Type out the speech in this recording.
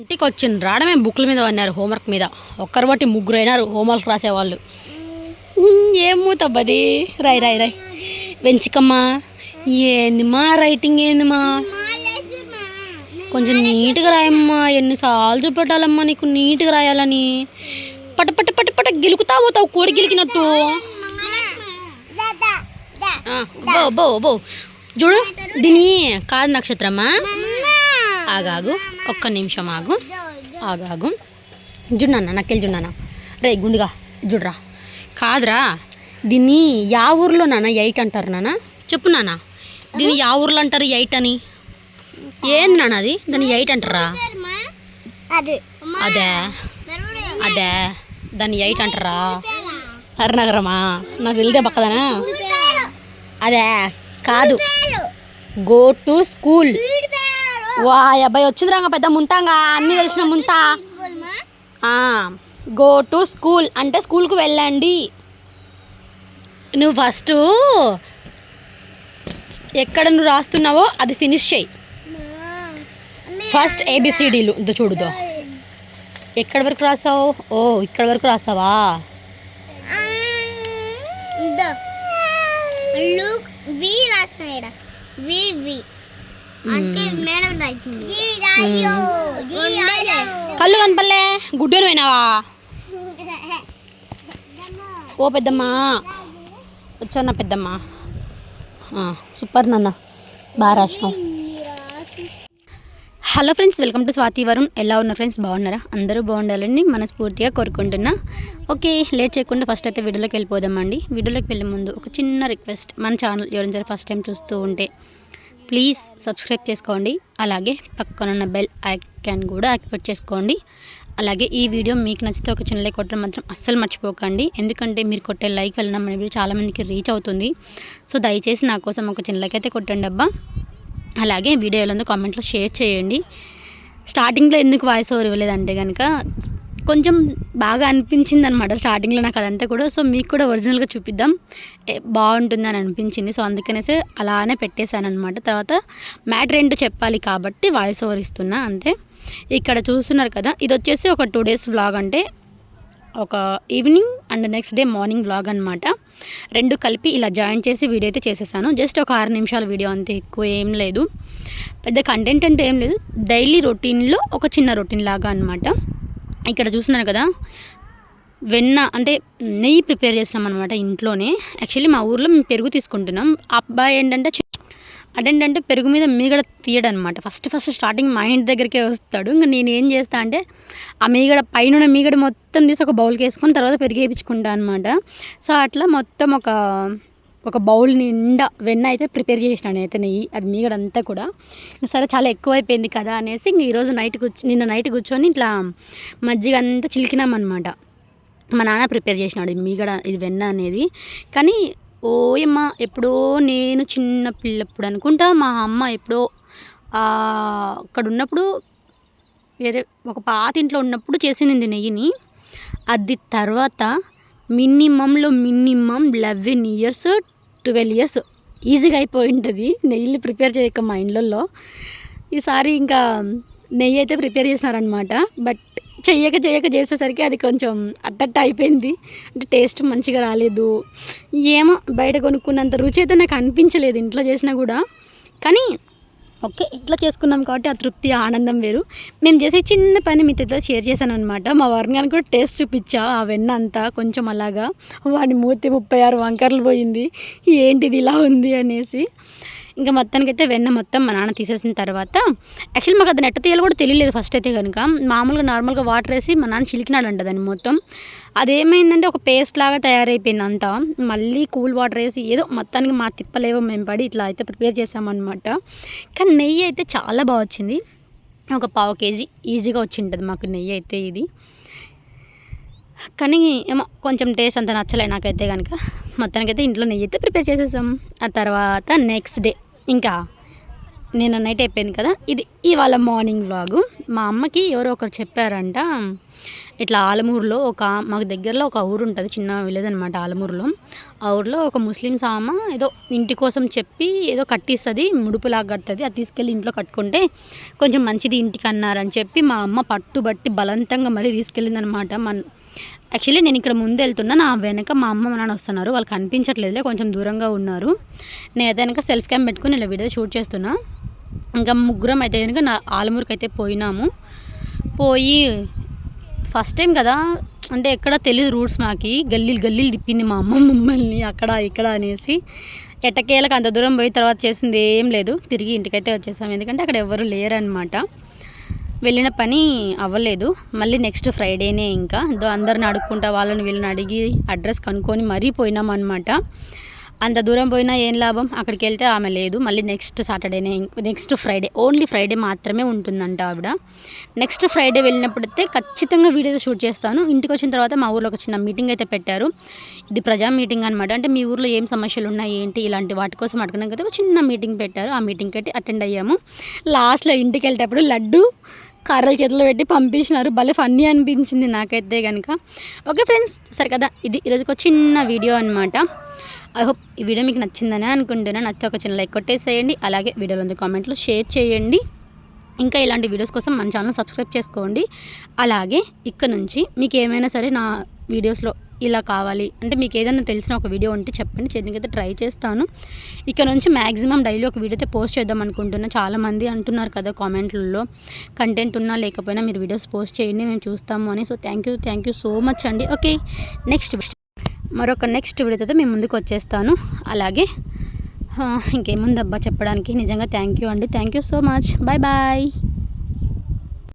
ఇంటికి వచ్చిన రావడమే బుక్ల మీద పన్నారు హోంవర్క్ మీద. ఒక్కరు బట్టి ముగ్గురు అయినారు హోంవర్క్ రాసేవాళ్ళు. ఉమ్, ఏం మూతబ్బది? రాయ్ రాయ్ రాయ్ వెంచికమ్మా ఏందిమా రైటింగ్ ఏందిమా కొంచెం నీట్గా రాయమ్మా ఎన్నిసార్లు చూపెట్టాలమ్మా నీకు నీట్గా రాయాలని. పట పట పట పట గెలుకుతా పోతావు కోడి గెలికినట్టు. బో బో బో. చూడు దీని కాదు నక్షత్రమా? ఆగాగు. ఒక్క నిమిషం ఆగు. ఆగాగు. జున్నానా నక్కెళ్ళి జున్నానా? రే గుండుగా చూడరా కాదురా దీన్ని యా ఊర్లో నాన్న ఎయిట్ అంటారు నాన్న చెప్పు నాన్న దీన్ని యా ఊర్లో అంటారు ఎయిట్ అని? ఏంది నాన్న అది? దాన్ని ఎయిట్ అంటారా? అది. అదే. అదే. దాన్ని ఎయిట్ అంటారా? హరినగరమా నాకు తెలితే పక్కదనా? అదే. కాదు. Go to school. వా అబ్బాయి వచ్చింది రంగ పెద్ద ముంతాంగా అన్నీ తెలిసిన ముంతా గో టు స్కూల్ అంటే స్కూల్కి వెళ్ళండి నువ్వు ఫస్ట్ ఎక్కడ నువ్వు రాస్తున్నావో అది ఫినిష్ చేయి ఫస్ట్ ఏబిసిడీలు ఇంత చూడుదో ఎక్కడి వరకు రాసావు ఓ ఇక్కడ వరకు రాసావా వి వి కళ్ళు కనపల్లే గుడ్డూరు పోయినావా? ఓ పెద్దమ్మా. వచ్చానా పెద్దమ్మా. సూపర్ నాన్న. బాగా రాసినావు. Hello friends welcome to Swathi Varun. ఎలా ఉన్నారు ఫ్రెండ్స్? బాగున్నారా? అందరూ బాగుండాలని మనస్ఫూర్తిగా కోరుకుంటున్నా. ఓకే లేట్ చేయకుండా ఫస్ట్ అయితే వీడియోలోకి వెళ్ళిపోదామండి. వీడియోలోకి వెళ్ళే ముందు ఒక చిన్న రిక్వెస్ట్. మన ఛానల్ ఎవరైనా ఫస్ట్ టైం చూస్తూ ఉంటే ప్లీజ్ సబ్స్క్రైబ్ చేసుకోండి. అలాగే పక్కనున్న బెల్ ఐకాన్ కూడా యాక్టివేట్ చేసుకోండి. అలాగే ఈ వీడియో మీకు నచ్చితే ఒక చిన్న లైక్ కొట్టడం మాత్రం అస్సలు మర్చిపోకండి. ఎందుకంటే మీరు కొట్టే లైక్ వలన మన వీడియో చాలామందికి రీచ్ అవుతుంది. సో దయచేసి నా కోసం ఒక చిన్న లైక్ అయితే కొట్టండి అబ్బా. అలాగే వీడియో ఎలా ఉందో కామెంట్లో షేర్ చేయండి. స్టార్టింగ్లో ఎందుకు వాయిస్ ఓవర్ ఇవ్వలేదంటే కనుక కొంచెం బాగా అనిపించింది అనమాట స్టార్టింగ్లో నాకు అదంతా కూడా. సో మీకు కూడా ఒరిజినల్గా చూపిద్దాం. ఏ, బాగుంటుంది అని అనిపించింది. సో అందుకనేసి అలానే పెట్టేశాను అనమాట తర్వాత మ్యాటర్ ఏంటో చెప్పాలి కాబట్టి వాయిస్ ఓవర్ ఇస్తున్నా అంతే. ఇక్కడ చూస్తున్నారు కదా ఇది వచ్చేసి ఒక టూ డేస్ వ్లాగ్ అంటే ఒక evening and next day morning vlog అనమాట రెండు కలిపి ఇలా జాయిన్ చేసి వీడియో అయితే చేసేసాను. జస్ట్ ఒక ఆరు నిమిషాల వీడియో అంతే ఎక్కువ ఏం లేదు. పెద్ద కంటెంట్ అంటే ఏం లేదు. డైలీ రొటీన్లో ఒక చిన్న రొటీన్ లాగా అనమాట ఇక్కడ చూస్తున్నారు కదా వెన్న అంటే నెయ్యి ప్రిపేర్ చేసినాం అనమాట ఇంట్లోనే. యాక్చువల్లీ మా ఊర్లో మేము పెరుగు తీసుకుంటున్నాం. అబ్బాయి ఏంటంటే అదేంటంటే పెరుగు మీద మీగడ తీయడం అనమాట ఫస్ట్ ఫస్ట్ స్టార్టింగ్ మా ఇంటి దగ్గరికే వస్తాడు. ఇంకా నేను ఏం చేస్తా అంటే ఆ మీగడ పైన మీగడ మొత్తం తీసి ఒక బౌల్కి వేసుకొని తర్వాత పెరిగేపించుకుంటా అనమాట సో అట్లా మొత్తం ఒక ఒక బౌల్ నిండా వెన్న అయితే ప్రిపేర్ చేసినాను నేనైతే నెయ్యి అది మీగడంతా కూడా. సరే చాలా ఎక్కువైపోయింది కదా అనేసి ఇంక ఈరోజు నైట్ కూర్చో నిన్న నైట్ కూర్చొని ఇట్లా మజ్జిగ అంతా చిలికినామన్నమాట. మా నాన్న ప్రిపేర్ చేసినాడు ఇది మీగడ ఇది వెన్న అనేది. కానీ ఓయమ్మ ఎప్పుడో నేను చిన్న పిల్లప్పుడు అనుకుంటా మా అమ్మ ఎప్పుడో అక్కడ ఉన్నప్పుడు వేరే ఒక పాత ఇంట్లో ఉన్నప్పుడు చేసింది నెయ్యిని. అది తర్వాత మినిమంలో minimum eleven years twelve years ఈజీగా అయిపోయి ఉంటుంది నెయ్యిలు ప్రిపేర్ చేయక మా ఇండ్లలో ఈసారి ఇంకా నెయ్యి అయితే ప్రిపేర్ చేసినారనమాట బట్ చెయ్యక చెయ్యక చేసేసరికి అది కొంచెం అట్టట్ట అయిపోయింది. అంటే టేస్ట్ మంచిగా రాలేదు. ఏమో బయట కొనుక్కున్నంత రుచి అయితే నాకు అనిపించలేదు ఇంట్లో చేసినా కూడా. కానీ ఓకే ఇట్లా చేసుకున్నాం కాబట్టి ఆ తృప్తి ఆనందం వేరు. మేము చేసే చిన్న పని మీతో షేర్ చేశాను అనమాట మా వర్గానికి కూడా టేస్ట్ చూపించా ఆ వెన్న అంతా కొంచెం అలాగా. వాడి మూతి ముప్పై ఆరు వంకర్లు పోయింది. ఏంటిది ఇలా ఉంది అనేసి. ఇంకా మొత్తానికి అయితే వెన్న మొత్తం మా నాన్న తీసేసిన తర్వాత యాక్చువల్లీ మాకు అది నెట్ట తీయాలి కూడా తెలియలేదు ఫస్ట్ అయితే కనుక. మామూలుగా నార్మల్గా వాటర్ వేసి మా నాన్న చిలికినాడంట దాన్ని మొత్తం. అదేమైందంటే ఒక పేస్ట్ లాగా తయారైపోయింది అంతా. మళ్ళీ కూల్ వాటర్ వేసి ఏదో మొత్తానికి మా తిప్పలేవో మేము పడి ఇట్లా అయితే ప్రిపేర్ చేసామన్నమాట కానీ నెయ్యి అయితే చాలా బాగా వచ్చింది. ఒక పావు కేజీ ఈజీగా వచ్చి ఉంటుంది మాకు నెయ్యి అయితే ఇది. కానీ ఏమో కొంచెం టేస్ట్ అంత నచ్చలే నాకైతే కనుక. మొత్తానికైతే ఇంట్లో నెయ్యి అయితే ప్రిపేర్ చేసేసాం. ఆ తర్వాత నెక్స్ట్ డే ఇంకా నేను నైట్ అయిపోయింది కదా. ఇది ఇవాళ మార్నింగ్ వ్లాగు. మా అమ్మకి ఎవరో ఒకరు చెప్పారంట ఇట్లా ఆలమూరులో ఒక మాకు దగ్గరలో ఒక ఊరు ఉంటుంది చిన్న విలేజ్ అనమాట ఆలమూరులో. ఆ ఊరిలో ఒక ముస్లిం సామ ఏదో ఇంటి కోసం చెప్పి ఏదో కట్టిస్తుంది ముడుపులాగా కడుతుంది అది తీసుకెళ్ళి ఇంట్లో కట్టుకుంటే కొంచెం మంచిది ఇంటికి అన్నారని చెప్పి మా అమ్మ పట్టుబట్టి బలవంతంగా మరీ తీసుకెళ్ళిందనమాట మన యాక్చువల్లీ నేను ఇక్కడ ముందు వెళ్తున్నా. నా వెనక మా అమ్మ నాన్న వస్తున్నారు. వాళ్ళు కనిపించట్లేదులే. కొంచెం దూరంగా ఉన్నారు. నేను అయితే కనుక సెల్ఫ్ క్యామ్ పెట్టుకుని ఇలా వీడియో షూట్ చేస్తున్నా. ఇంకా ముగ్గురం అయితే కనుక నా ఆలమూరుకి అయితే పోయినాము. పోయి ఫస్ట్ టైం కదా. అంటే ఎక్కడ తెలియదు రూట్స్ మాకి. గల్లీలు గల్లీలు తిప్పింది మా అమ్మ మమ్మల్ని అక్కడ ఇక్కడ అనేసి. ఎట్టకేలకు అంత దూరం పోయి తర్వాత చేసింది ఏం లేదు. తిరిగి ఇంటికైతే వచ్చేసాం ఎందుకంటే అక్కడ ఎవరు లేరనమాట వెళ్ళిన పని అవ్వలేదు. మళ్ళీ నెక్స్ట్ ఫ్రైడేనే ఇంకా. దో అందరిని అడుక్కుంటా వాళ్ళని వీళ్ళని అడిగి అడ్రస్ కనుక్కొని మరీ పోయినాం అనమాట అంత దూరం పోయినా ఏం లాభం? అక్కడికి వెళ్తే ఆమె లేదు. మళ్ళీ నెక్స్ట్ సాటర్డేనే నెక్స్ట్ ఫ్రైడే ఓన్లీ ఫ్రైడే మాత్రమే ఉంటుందంట ఆవిడ. నెక్స్ట్ ఫ్రైడే వెళ్ళినప్పుడైతే ఖచ్చితంగా వీడియో షూట్ చేస్తాను. ఇంటికి వచ్చిన తర్వాత మా ఊర్లో ఒక చిన్న మీటింగ్ అయితే పెట్టారు. ఇది ప్రజా మీటింగ్ అనమాట అంటే మీ ఊర్లో ఏం సమస్యలు ఉన్నాయి ఏంటి ఇలాంటి వాటి కోసం అడగడానికి అయితే ఒక చిన్న మీటింగ్ పెట్టారు. ఆ మీటింగ్కి అయితే అటెండ్ అయ్యాము. లాస్ట్లో ఇంటికి వెళ్ళేటప్పుడు లడ్డు కర్రల చేతిలో పెట్టి పంపించినారు భలే ఫన్నీ అనిపించింది నాకైతే కనుక ఓకే ఫ్రెండ్స్ సరే కదా ఇది ఈరోజు ఒక చిన్న వీడియో అనమాట ఐ హోప్ ఈ వీడియో మీకు నచ్చిందని అనుకుంటున్నాను. నచ్చితే ఒక చిన్న లైక్ కొట్టేసేయండి. అలాగే వీడియోలో ఉంది కామెంట్లో షేర్ చేయండి. ఇంకా ఇలాంటి వీడియోస్ కోసం మన ఛానల్ సబ్స్క్రైబ్ చేసుకోండి. అలాగే ఇక్కడ నుంచి మీకు ఏమైనా సరే నా వీడియోస్లో ఇలా కావాలి. అంటే మీకు ఏదైనా తెలిసిన ఒక వీడియో ఉంటే చెప్పండి. చేయడానికైతే ట్రై చేస్తాను. ఇక్కడ నుంచి మ్యాక్సిమం డైలీ ఒక వీడియో అయితే పోస్ట్ చేద్దాం అనుకుంటున్నా. చాలామంది అంటున్నారు కదా కామెంట్లలో కంటెంట్ ఉన్నా లేకపోయినా మీరు వీడియోస్ పోస్ట్ చేయండి మేము చూస్తాము అని. So thank you thank you so much అండి. ఓకే నెక్స్ట్ మరొక నెక్స్ట్ వీడియోతో మేము ముందుకు వచ్చేస్తాను. అలాగే ఇంకేముందబ్బా చెప్పడానికి? నిజంగా థ్యాంక్ యూ అండి. Thank you so much bye bye